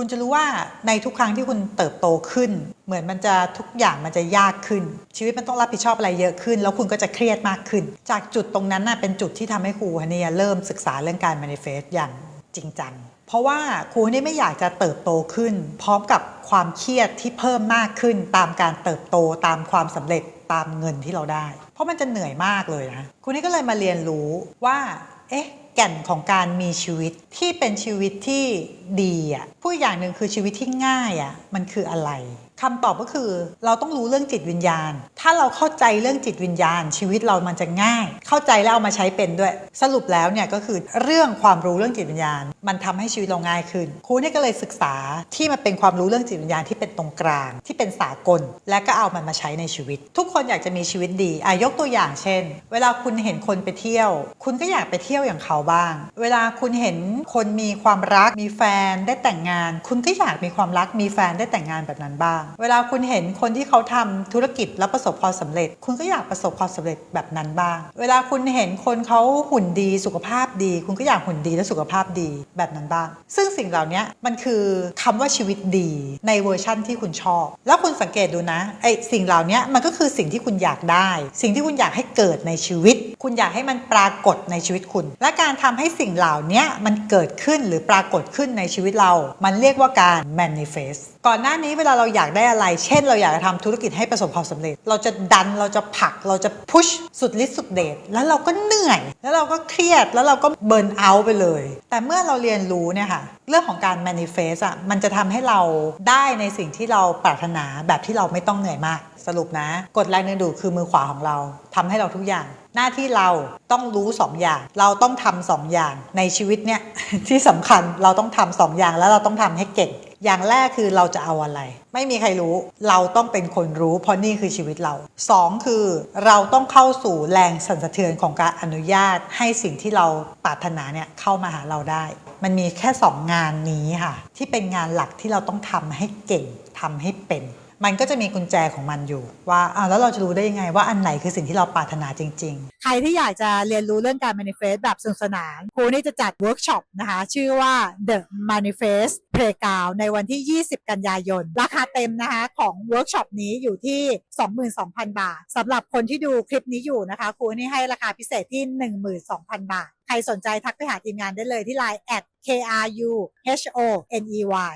คุณจะรู้ว่าในทุกครั้งที่คุณเติบโตขึ้น เหมือนมันจะทุกอย่างมันจะยากขึ้น ชีวิตมันต้องรับผิดชอบอะไรเยอะขึ้น แล้วคุณก็จะเครียดมากขึ้น จากจุดตรงนั้นน่ะเป็นจุดที่ทำให้ครูฮันเนี่ยเริ่มศึกษาเรื่องการ manifest อย่างจริงจังเพราะว่าครูนี่ไม่อยากจะเติบโตขึ้น พร้อมกับความเครียดที่เพิ่มมากขึ้น ตามการเติบโตตามความสำเร็จตามเงินที่เราได้ เพราะมันจะเหนื่อยมากเลยนะครูนี่ก็เลยมาเรียนรู้ว่า เอ๊ะ แก่นของการมีชีวิตที่เป็นชีวิตที่ดีอะผู้อีกอย่างหนึ่งคือชีวิตที่ง่ายอะมันคืออะไร คำตอบก็คือเราต้องรู้เรื่องจิตวิญญาณ ถ้าเราเข้าใจเรื่องจิตวิญญาณ ชีวิตเรามันจะง่าย เข้าใจแล้วเอามาใช้เป็นด้วย สรุปแล้วเนี่ยก็คือเรื่องความรู้เรื่องจิตวิญญาณ มันทำให้ชีวิตเราง่ายขึ้นครูเนี่ยก็เลยศึกษาที่มันเป็นความรู้เรื่องจิตวิญญาณที่เป็นตรงกลาง ที่เป็นสากล และก็เอามันมาใช้ในชีวิต ทุกคนอยากจะมีชีวิตดีอายกตัวอย่างเช่น เวลาคุณเห็นคนไปเที่ยว คุณก็อยากไปเที่ยวอย่างเขาบ้าง เวลาคุณเห็นคนมีความรักมีแฟนได้แต่งงาน คุณก็อยากมีความรักมีแฟนได้แต่งงานแบบนั้นบ้างเวลาคุณเห็นคนที่เขาทำธุรกิจแล้วประสบความสำเร็จ คุณก็อยากประสบความสำเร็จแบบนั้นบ้าง เวลาคุณเห็นคนเขาหุ่นดีสุขภาพดี คุณก็อยากหุ่นดีและสุขภาพดีแบบนั้นบ้าง ซึ่งสิ่งเหล่านี้มันคือคำว่าชีวิตดีในเวอร์ชั่นที่คุณชอบ แล้วคุณสังเกตดูนะไอสิ่งเหล่านี้มันก็คือสิ่งที่คุณอยากได้ สิ่งที่คุณอยากให้เกิดในชีวิต คุณอยากให้มันปรากฏในชีวิตคุณ และการทำให้สิ่งเหล่านี้มันเกิดขึ้นหรือปรากฏขึ้นในชีวิตเรา มันเรียกว่าการ manifest ก่อนหน้านี้เวลาเราอยากได้อะไร เช่น เราอยากจะทำธุรกิจให้ประสบความสำเร็จ เราจะดันเราจะผลักเราจะพุชสุดฤทธิ์สุดเดชแล้วเราก็เหนื่อย แล้วเราก็เครียดแล้วเราก็เบิร์นเอาท์ไปเลย แต่เมื่อเราเรียนรู้เนี่ยค่ะเรื่องของการ manifest อะมันจะทำให้เราได้ในสิ่งที่เราปรารถนาแบบที่เราไม่ต้องเหนื่อยมาก สรุปนะกฎแรงดึงดูดคือมือขวาของเราทำให้เราทุกอย่างหน้าที่เราต้องรู้สองอย่าง เราต้องทำสองอย่างในชีวิตเนี่ยที่สำคัญเราต้องทำสองอย่างแล้วเราต้องทำให้เก่ง อย่างแรกคือเราจะเอาอะไร ไม่มีใครรู้ เราต้องเป็นคนรู้ เพราะนี่คือชีวิตเราสองคือเราต้องเข้าสู่แรงสั่นสะเทือนของการอนุญาตให้สิ่งที่เราปรารถนาเนี่ยเข้ามาหาเราได้ มันมีแค่สองงานนี้ค่ะ ที่เป็นงานหลักที่เราต้องทำให้เก่งทำให้เป็น มันก็จะมีกุญแจของมันอยู่ ว่าอ้าวแล้วเราจะรู้ได้ยังไงว่าอันไหนคือสิ่งที่เราปรารถนาจริง ๆ ใครที่อยากจะเรียนรู้เรื่องการ manifest แบบสนุกสนานครูนี่จะจัดเวิร์กช็อปนะคะ ชื่อว่า The Manifest Playground ในวันที่ 20 กันยายน ราคาเต็มนะคะของเวิร์กช็อปนี้อยู่ที่ 22,000 บาทสำหรับคนที่ดูคลิปนี้อยู่นะคะครูนี่ให้ราคาพิเศษที่ 12,000 บาท ใครสนใจทักไปหาทีมงานได้เลยที่ Line at KRU H O N E Y